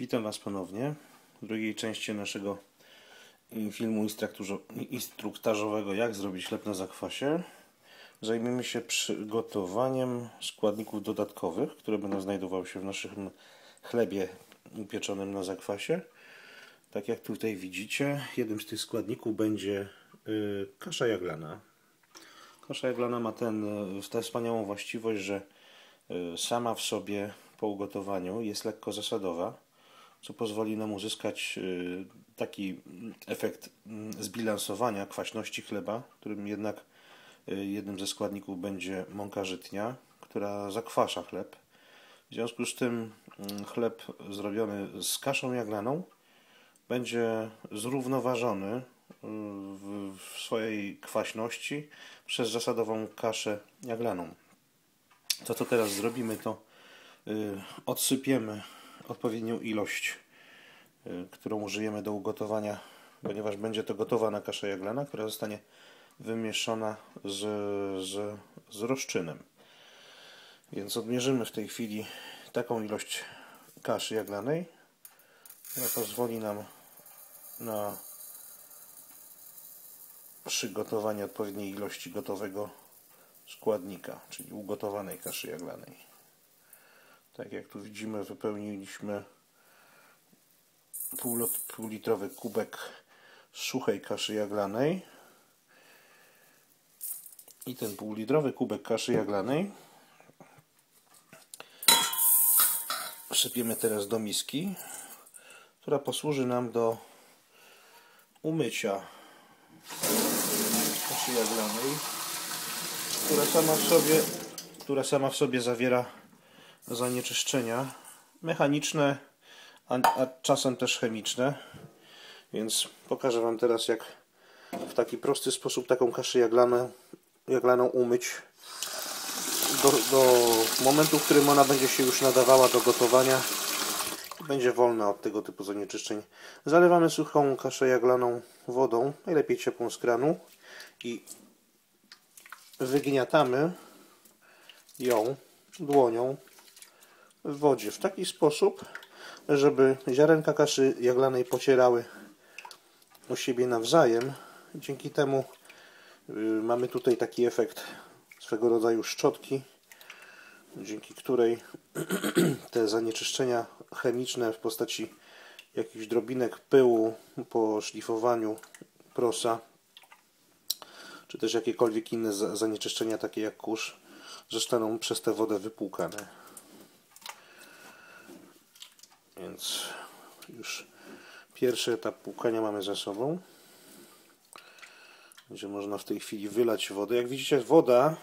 Witam Was ponownie w drugiej części naszego filmu instruktażowego Jak zrobić chleb na zakwasie. Zajmiemy się przygotowaniem składników dodatkowych, które będą znajdowały się w naszym chlebie upieczonym na zakwasie. Tak jak tutaj widzicie, jednym z tych składników będzie y, kasza jaglana. Kasza jaglana ma ten, y, tę wspaniałą właściwość, że y, sama w sobie po ugotowaniu jest lekko zasadowa co pozwoli nam uzyskać y, taki efekt mm, zbilansowania kwaśności chleba, którym jednak y, jednym ze składników będzie mąka żytnia, która zakwasza chleb. W związku z tym mm, chleb zrobiony z kaszą jaglaną będzie zrównoważony y, w swojej kwaśności przez zasadową kaszę jaglaną. To co teraz zrobimy to odsypiemy odpowiednią ilość, y, którą użyjemy do ugotowania, ponieważ będzie to gotowana kasza jaglana, która zostanie wymieszana z, z, z rozczynem. Więc odmierzymy w tej chwili taką ilość kaszy jaglanej, która pozwoli nam na przygotowanie odpowiedniej ilości gotowego składnika, czyli ugotowanej kaszy jaglanej. Tak jak tu widzimy, wypełniliśmy półlitrowy kubek suchej kaszy jaglanej. I ten półlitrowy kubek kaszy jaglanej sypiemy teraz do miski, która posłuży nam do umycia kaszy jaglanej, która sama w sobie, która sama w sobie zawiera zanieczyszczenia mechaniczne, a, a czasem też chemiczne. Więc pokażę Wam teraz, jak w taki prosty sposób taką kaszę jaglaną, jaglaną umyć do, do momentu, w którym ona będzie się już nadawała do gotowania będzie wolna od tego typu zanieczyszczeń. Zalewamy suchą kaszę jaglaną wodą, najlepiej ciepłą z kranu i wygniatamy ją dłonią w wodzie w taki sposób, żeby ziarenka kaszy jaglanej pocierały u siebie nawzajem. Dzięki temu y, mamy tutaj taki efekt swego rodzaju szczotki, dzięki której te zanieczyszczenia chemiczne w postaci jakichś drobinek pyłu po szlifowaniu prosa, czy też jakiekolwiek inne zanieczyszczenia takie jak kurz, zostaną przez tę wodę wypłukane. Więc już pierwszy etap płukania mamy za sobą. Będzie można w tej chwili wylać wodę. Jak widzicie woda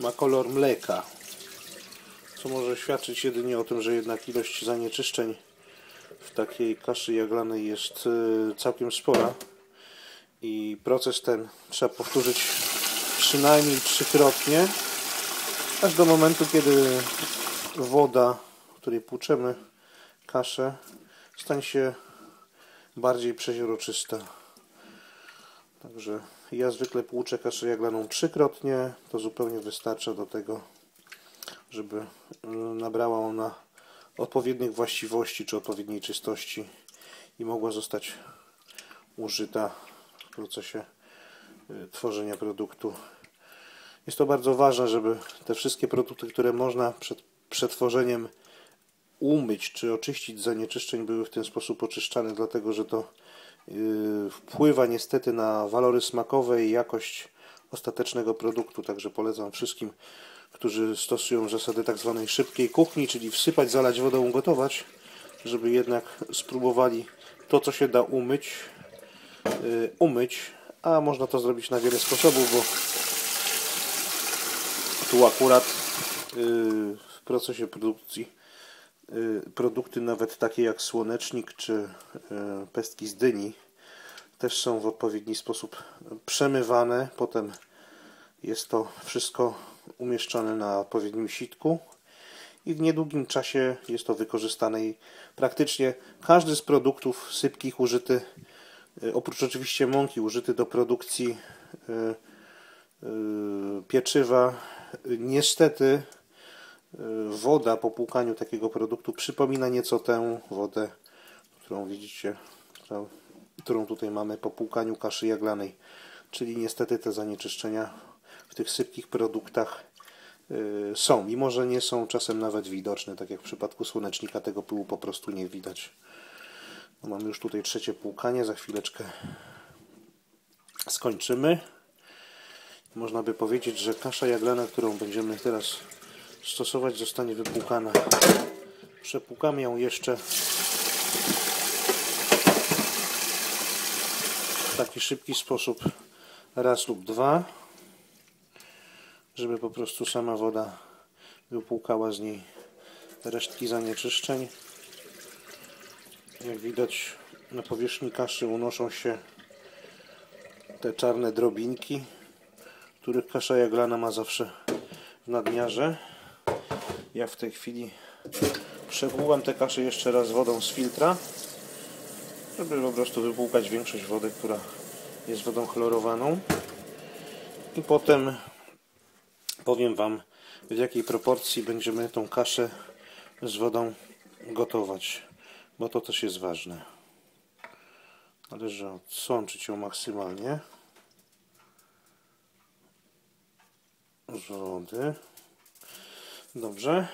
ma kolor mleka. Co może świadczyć jedynie o tym, że jednak ilość zanieczyszczeń w takiej kaszy jaglanej jest y, całkiem spora. I proces ten trzeba powtórzyć przynajmniej trzykrotnie, aż do momentu, kiedy woda, której płuczemy, kaszę stanie się bardziej przeźroczysta. Także ja zwykle płuczę kaszę jaglaną trzykrotnie. To zupełnie wystarcza do tego, żeby e, nabrała ona odpowiednich właściwości czy odpowiedniej czystości i mogła zostać użyta w procesie e, tworzenia produktu. Jest to bardzo ważne, żeby te wszystkie produkty, które można przed przetworzeniem umyć czy oczyścić zanieczyszczeń były w ten sposób oczyszczane, dlatego że to yy, wpływa niestety na walory smakowe i jakość ostatecznego produktu. Także polecam wszystkim, którzy stosują zasady tak zwanej szybkiej kuchni, czyli wsypać, zalać wodą, ugotować, żeby jednak spróbowali to, co się da umyć, yy, umyć, a można to zrobić na wiele sposobów, bo tu akurat yy, w procesie produkcji Y, produkty nawet takie jak słonecznik czy y, pestki z dyni też są w odpowiedni sposób przemywane. Potem jest to wszystko umieszczone na odpowiednim sitku i w niedługim czasie jest to wykorzystane i praktycznie każdy z produktów sypkich użyty, y, oprócz oczywiście mąki, użyty do produkcji pieczywa, niestety y, woda po płukaniu takiego produktu przypomina nieco tę wodę, którą widzicie, którą, którą tutaj mamy po płukaniu kaszy jaglanej. Czyli niestety te zanieczyszczenia w tych sypkich produktach y, są, mimo że nie są czasem nawet widoczne, tak jak w przypadku słonecznika tego pyłu po prostu nie widać. No mamy już tutaj trzecie płukanie, za chwileczkę skończymy. Można by powiedzieć, że kasza jaglana, którą będziemy teraz stosować, zostanie wypłukana. Przepłukamy ją jeszcze w taki szybki sposób raz lub dwa, żeby po prostu sama woda wypłukała z niej resztki zanieczyszczeń. Jak widać na powierzchni kaszy unoszą się te czarne drobinki, których kasza jaglana ma zawsze w nadmiarze. Ja w tej chwili przepłukam te kasze jeszcze raz wodą z filtra, żeby po prostu wypłukać większość wody, która jest wodą chlorowaną. I potem powiem Wam, w jakiej proporcji będziemy tą kaszę z wodą gotować, bo to też jest ważne. Należy odsączyć ją maksymalnie z wody. Dobrze.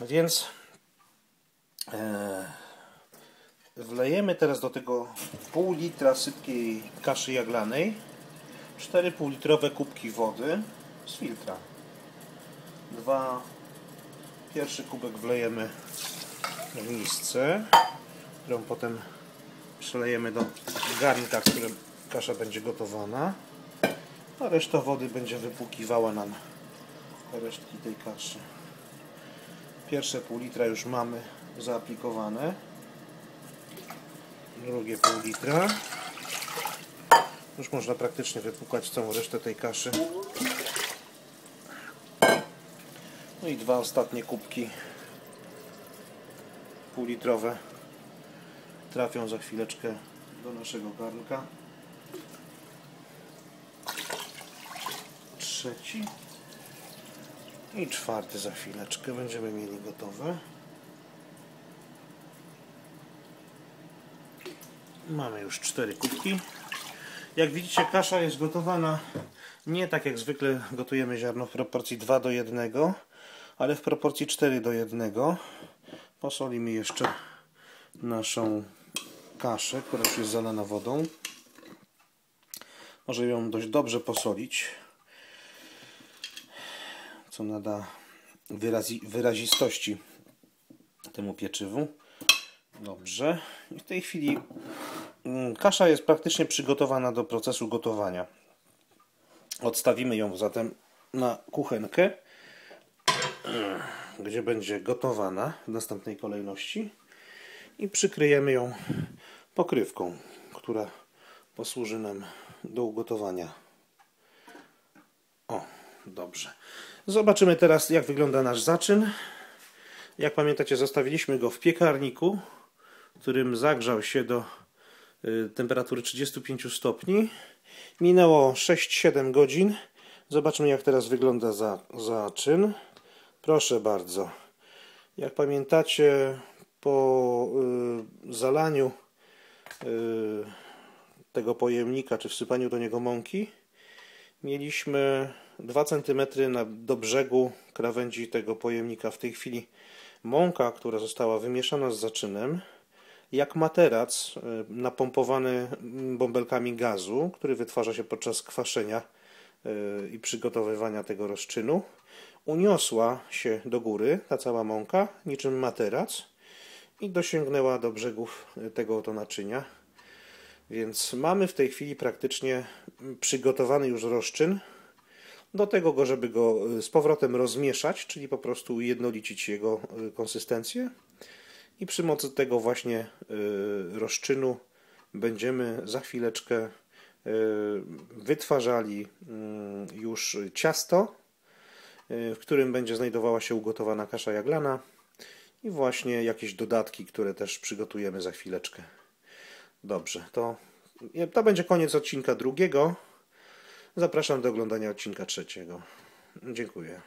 Więc e, wlejemy teraz do tego pół litra sypkiej kaszy jaglanej 4,5 litrowe kubki wody z filtra. Dwa pierwszy kubek wlejemy w misce, którą potem przelejemy do garnka, w którym kasza będzie gotowana a reszta wody będzie wypłukiwała nam resztki tej kaszy. Pierwsze pół litra już mamy zaaplikowane. Drugie pół litra. Już można praktycznie wypłukać całą resztę tej kaszy. No i dwa ostatnie kubki półlitrowe trafią za chwileczkę do naszego garnka. trzeci i czwarty za chwileczkę będziemy mieli gotowe. Mamy już cztery kubki. Jak widzicie kasza jest gotowana nie tak jak zwykle gotujemy ziarno w proporcji 2 do 1, ale w proporcji 4 do 1. Posolimy jeszcze naszą kaszę, która już jest zalana wodą. Może ją dość dobrze posolić co nada wyrazi, wyrazistości temu pieczywu. Dobrze. I w tej chwili mm, kasza jest praktycznie przygotowana do procesu gotowania. Odstawimy ją zatem na kuchenkę, gdzie będzie gotowana w następnej kolejności i przykryjemy ją pokrywką, która posłuży nam do ugotowania. Dobrze. Zobaczymy teraz jak wygląda nasz zaczyn. Jak pamiętacie zostawiliśmy go w piekarniku, którym zagrzał się do y, temperatury 35 stopni. Minęło 6-7 godzin. Zobaczmy jak teraz wygląda za, zaczyn. Proszę bardzo. Jak pamiętacie po y, zalaniu y, tego pojemnika, czy wsypaniu do niego mąki, mieliśmy 2 cm do brzegu krawędzi tego pojemnika. W tej chwili mąka, która została wymieszana z zaczynem, jak materac e, napompowany bąbelkami gazu, który wytwarza się podczas kwaszenia e, i przygotowywania tego rozczynu, uniosła się do góry, ta cała mąka, niczym materac i dosięgnęła do brzegów tego oto naczynia. Więc mamy w tej chwili praktycznie przygotowany już rozczyn do tego, go, żeby go y, z powrotem rozmieszać, czyli po prostu ujednolicić jego y, konsystencję. I przy mocy tego właśnie y, rozczynu będziemy za chwileczkę wytwarzali już ciasto, w którym będzie znajdowała się ugotowana kasza jaglana i właśnie jakieś dodatki, które też przygotujemy za chwileczkę. Dobrze, to, to będzie koniec odcinka drugiego. Zapraszam do oglądania odcinka trzeciego. Dziękuję.